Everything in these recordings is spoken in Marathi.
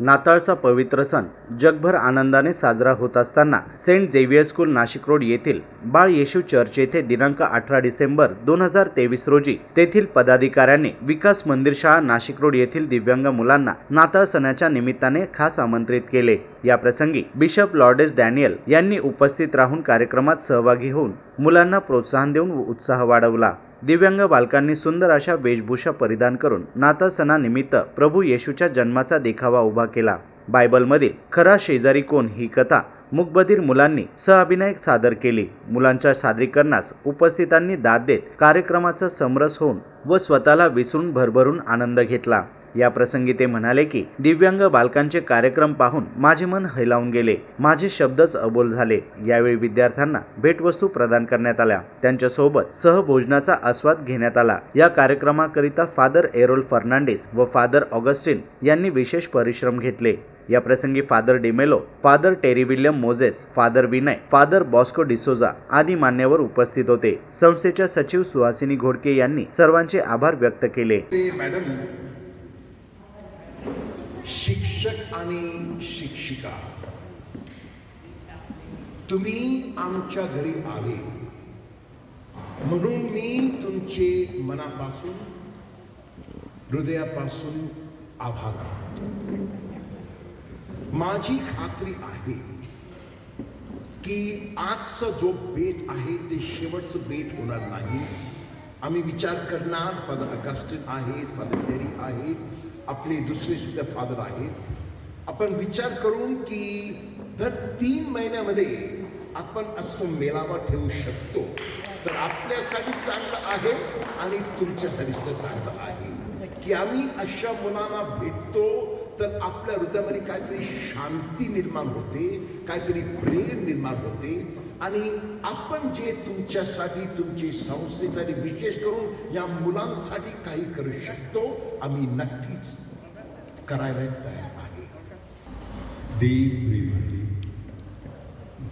नाताळचा पवित्र सण जगभर आनंदाने साजरा होत असताना saint Xavier school Nashik road येथील बाळ येशू चर्च येथे दिनांक अठरा डिसेंबर दोन हजार तेवीस रोजी तेथील पदाधिकाऱ्यांनी विकास मंदिर शाळा नाशिक रोड येथील दिव्यांग मुलांना नाताळ सणाच्या निमित्ताने खास आमंत्रित केले. या प्रसंगी बिशप लॉर्डेस डॅनियल यांनी उपस्थित राहून कार्यक्रमात सहभागी होऊन मुलांना प्रोत्साहन देऊन उत्साह वाढवला. दिव्यांग बालकांनी सुंदर अशा वेशभूषा परिधान करून नाता सणानिमित्त प्रभू येशूच्या जन्माचा देखावा उभा केला. बायबलमधील खरा शेजारी कोण ही कथा मुकबधीर मुलांनी सहअभिनय सादर केली. मुलांच्या सादरीकरणास उपस्थितांनी दाद देत कार्यक्रमाचा समरस होऊन व स्वतःला विसरून भरभरून आनंद घेतला. या प्रसंगी ते म्हणाले की दिव्यांग बालकांचे कार्यक्रम पाहून माझे मन हैलावून गेले. माझे शब्दच अबोल झाले. यावेळी विद्यार्थ्यांना भेटवस्तू प्रदान करण्यात आल्या. त्यांच्यासोबत सहभोजनाचा आस्वाद घेण्यात आला. या कार्यक्रमाकरिता फादर एरोल फर्नांडिस व फादर ऑगस्टिन यांनी विशेष परिश्रम घेतले. या प्रसंगी father D'Mello father Terry William Moses father Vinay father Bosco D'Souza आदी मान्यवर उपस्थित होते. संस्थेच्या सचिव सुहासिनी घोडके यांनी सर्वांचे आभार व्यक्त केले. मॅडम शिक्षक आणि शिक्षिका तुम्ही आमच्या घरी आले. म्हणून मी तुमचे मनापासून हृदयापासून आभार माझी खात्री आहे की आजचा जो बेट आहे ते शेवटचं बेट होणार नाही. आम्ही विचार करणार फादर अगस्टिन आहेत फादर डेरी आहेत. आपले दुसरे सुद्धा फादर आहेत आपण विचार करून की दर तीन महिन्यामध्ये आपण असं मेळावा ठेवू शकतो. तर आपल्यासाठी चांगलं आहे आणि तुमच्यासाठी तर चांगलं आहे. की आम्ही अशा मुलांना भेटतो तर आपल्या हृदयामध्ये काहीतरी शांती निर्माण होते काहीतरी प्रेम निर्माण होते आणि आपण जे तुमच्यासाठी तुमची संस्थेसाठी विशेष करून या मुलांसाठी काही करू शकतो आम्ही नक्कीच करायला तयार आहे. देव प्रेमाने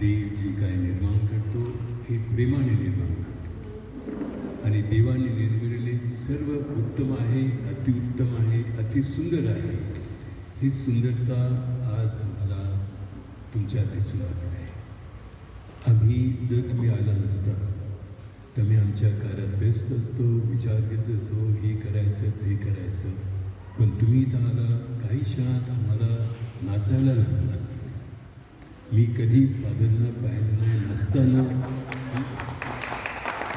देव जे काय निर्माण करतो हे प्रेमाने निर्माण करतो. आणि देवाने निर्मिलेले सर्व उत्तम आहे अतिउत्तम आहे अतिसुंदर आहे. ही सुंदरता आज आम्हाला तुमच्या दिसून आली आहे. आम्ही जर तुम्ही आला नसता तर मी आमच्या कार्यात व्यस्त असतो विचार घेत असतो हे करायचं ते करायचं. पण तुम्ही इथं आला काही क्षणात आम्हाला नाचायला लागला. मी कधी फादरना पाहिलं नाही नसताना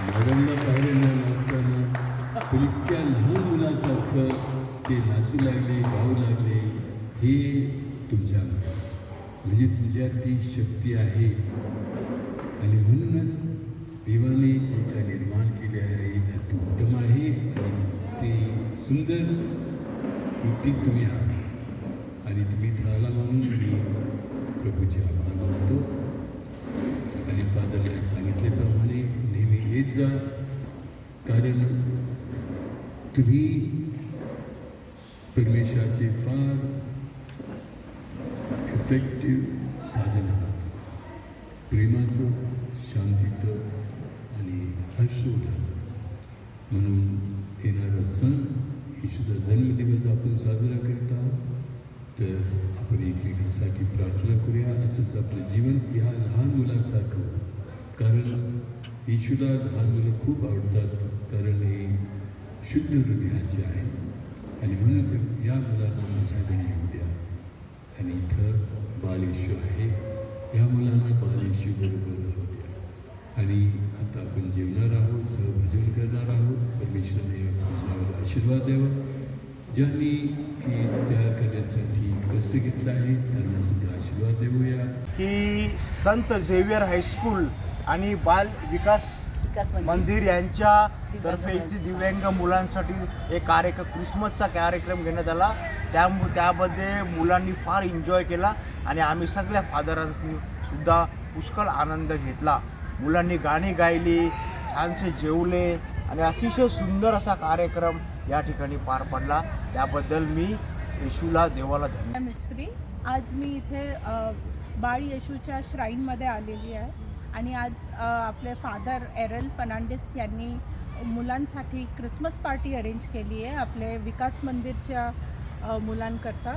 मॅडमला पाहिलं नाही नसताना पण इतक्या लहान मुलासारखं ते नाचू लागले गाऊ लागले हे तुमच्या म्हणजे तुझ्या ती शक्ती आहे. आणि म्हणूनच देवाने जे काय निर्माण केले आहे ते उत्तम आहे आणि ते सुंदर कृती तुम्ही आहात. आणि तुम्ही थाला मानून मी प्रभूचे आभार मानतो आणि फादरने सांगितल्याप्रमाणे नेहमी येत जा. कारण तुम्ही परमेश्वराचे फार इफेक्टिव्ह साधन आहात प्रेमाचं शांतीचं आणि हर्षोल्लासाचं. म्हणून येणारा सण येशूचा जन्मदिवस आपण साजरा करत आहोत तर आपण एकमेकांसाठी प्रार्थना करूया. असंच आपलं जीवन ह्या लहान मुलासारखं कारण येशूला लहान मुलं खूप आवडतात. कारण हे शुद्ध हृदयाचे आहे. आणि म्हणून या मुलांना माझ्याकडे येऊ द्या. आणि इथं बालेशू आहे. या मुलांना बालेशू बरोबर होत्या आणि आता आपण जेवणार आहोत सहभोजन करणार आहोत. परमेश्वरने आपल्यावर आशीर्वाद द्यावा. ज्यांनी हे तयार करण्यासाठी कष्ट घेतला आहे त्यांना सुद्धा आशीर्वाद देऊया. की संत झेवियर हायस्कूल आणि बाल विकास विकास मंदिर. यांच्या तर्फे इथे दिव्यांग मुलांसाठी एक कार्यक्रम क्रिसमसचा कार्यक्रम घेण्यात आला. त्या त्यामध्ये मुलांनी फार एन्जॉय केला आणि आम्ही सगळ्या फादरांनी सुद्धा पुष्कळ आनंद घेतला. मुलांनी गाणी गायली छानसे जेवले आणि अतिशय सुंदर असा कार्यक्रम या ठिकाणी पार पडला. त्याबद्दल मी येशूला देवाला धन्यवाद मिस्त्री आज मी इथे बाळ येशूच्या श्राईनमध्ये आलेली आहे. आणि आज आपले फादर एरल फर्नांडिस यांनी मुलांसाठी क्रिसमस पार्टी अरेंज केली आहे आपले विकास मंदिरच्या मुलांकरता.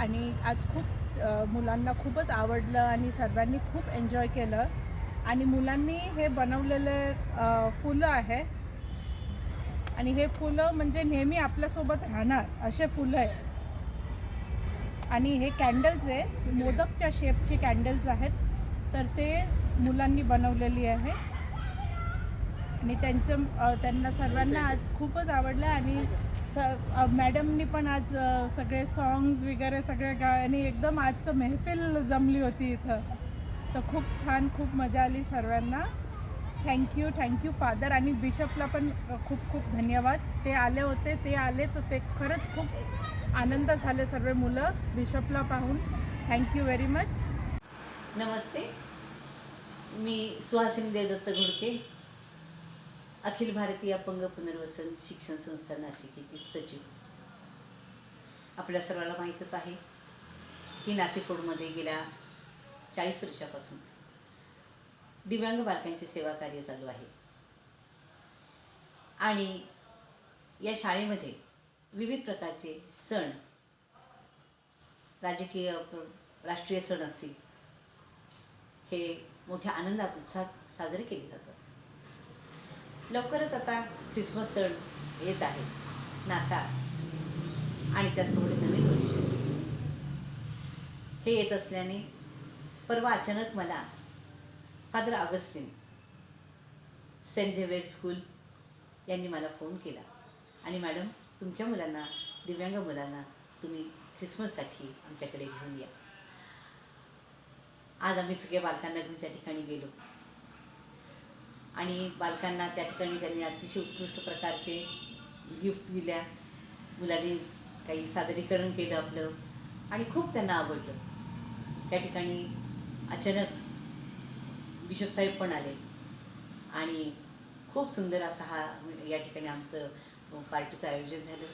आणि आज खूप मुलांना खूपच आवडलं आणि सर्वांनी खूप एन्जॉय केलं. आणि मुलांनी हे बनवलेले फुलं आहे. आणि हे फुलं म्हणजे नेहमी आपल्यासोबत राहणार असे फुलं आहे आणि हे कॅन्डल्स आहे मोदकच्या शेपचे कॅन्डल्स आहेत. तर ते मुलांनी बनवलेली आहे. आणि त्यांचं त्यांना सर्वांना आज खूपच आवडलं आणि स मॅडमनी पण आज सगळे सॉंग्स वगैरे सगळे गा आणि एकदम आज तर मेहफिल जमली होती इथं. तर खूप छान खूप मजा आली सर्वांना. थँक्यू थँक्यू फादर आणि बिशपला पण खूप खूप धन्यवाद. ते आले होते ते आले तर ते खरंच खूप आनंद झाले सर्व मुलं बिशपला पाहून. थँक्यू व्हेरी मच नमस्ते. मी सुहासिनी देवदत्त घोडके अखिल भारतीय अपंग पुनर्वसन शिक्षण संस्था नाशिकेची सचिव. आपल्या सर्वांना माहीतच आहे की नाशिक रोडमध्ये गेल्या चाळीस वर्षापासून दिव्यांग बालकांचे सेवा कार्य चालू आहे. आणि या शाळेमध्ये विविध प्रकारचे सण राजकीय राष्ट्रीय सण असतील हे मोठ्या आनंदात उत्साहात साजरे केले जातात. लवकरच आता ख्रिसमस सण येत आहे. नाताळ आणि त्याचबरोबर नवीन वर्ष. हे येत असल्याने परवा अचानक मला father Augustine saint Xavier school यांनी मला फोन केला. आणि मॅडम तुमच्या मुलांना दिव्यांग मुलांना तुम्ही ख्रिसमससाठी आमच्याकडे घेऊन या. आज आम्ही सगळ्या बालकांना घेऊन त्या ठिकाणी गेलो. आणि बालकांना त्या ठिकाणी त्यांनी अतिशय उत्कृष्ट प्रकारचे गिफ्ट दिल्या. मुलांनी काही सादरीकरण केलं आपलं आणि खूप त्यांना आवडलं. त्या ठिकाणी अचानक बिशप साहेब पण आले. आणि खूप सुंदर असा हा या ठिकाणी आमचं पार्टीचं आयोजन झालं.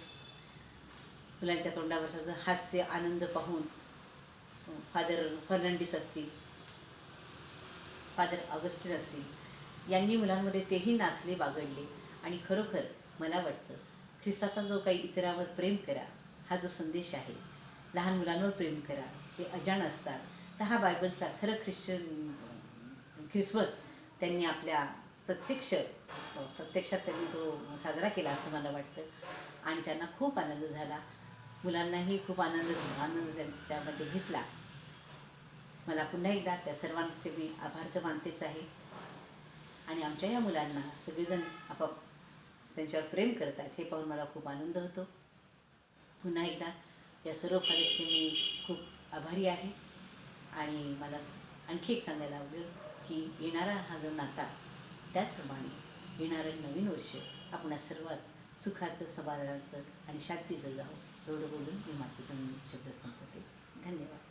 मुलांच्या तोंडावरचा जो हास्य आनंद पाहून फादर फर्नांडिस असतील फादर ऑगस्टिन असतील यांनी मुलांमध्ये तेही नाचले बागडले. आणि खरोखर मला वाटतं ख्रिस्ताचा जो काही इतरांवर प्रेम करा हा जो संदेश आहे लहान मुलांवर प्रेम करा ते अजाण असतात तर हा बायबलचा खरं ख्रिश्चन ख्रिसमस त्यांनी आपल्या प्रत्यक्ष प्रत्यक्षात त्यांनी तो साजरा केला असं मला वाटतं. आणि त्यांना खूप आनंद झाला. मुलांनाही खूप आनंद आनंद त्यामध्ये घेतला. मला पुन्हा एकदा त्या सर्वांचे मी आभार तर मानतेच आहे. आणि आमच्या या मुलांना सगळेजण आपाप त्यांच्यावर प्रेम करत आहेत हे पाहून मला खूप आनंद होतो. पुन्हा एकदा या सर्व फादरचे मी खूप आभारी आहे. आणि मला आणखी एक सांगायला आवडेल की येणारा हा जो नाता त्याचप्रमाणे येणारं नवीन वर्ष आपण सर्वात सुखाचं समाधानाचं आणि शांतीचं जावं एवढं बोलून मी मातीतून शब्द संपवते. धन्यवाद.